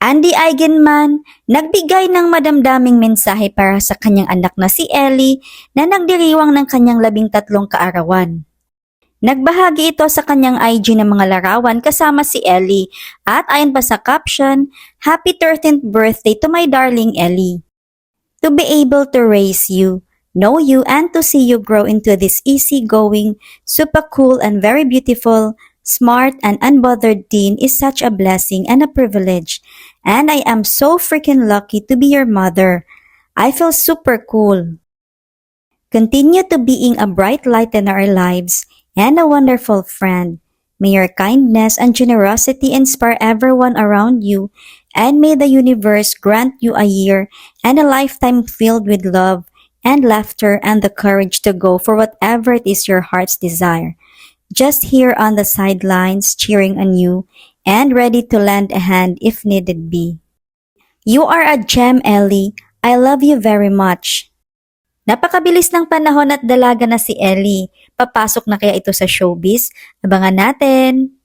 Andy Eigenman, nagbigay ng madamdaming mensahe para sa kanyang anak na si Ellie na nagdiriwang ng kanyang labing tatlong kaarawan. Nagbahagi ito sa kanyang IG ng mga larawan kasama si Ellie at ayon pa sa caption, Happy 13th birthday to my darling Ellie. To be able to raise you, know you and to see you grow into this easygoing, super cool and very beautiful, smart and unbothered teen is such a blessing and a privilege. And I am so freaking lucky to be your mother. I feel super cool. Continue to being a bright light in our lives and a wonderful friend. May your kindness and generosity inspire everyone around you, and may the universe grant you a year and a lifetime filled with love and laughter and the courage to go for whatever it is your heart's desire. Just here on the sidelines, cheering on you and ready to lend a hand if needed be. You are a gem, Ellie. I love you very much. Napakabilis ng panahon at dalaga na si Ellie. Papasok na kaya ito sa showbiz? Abangan natin!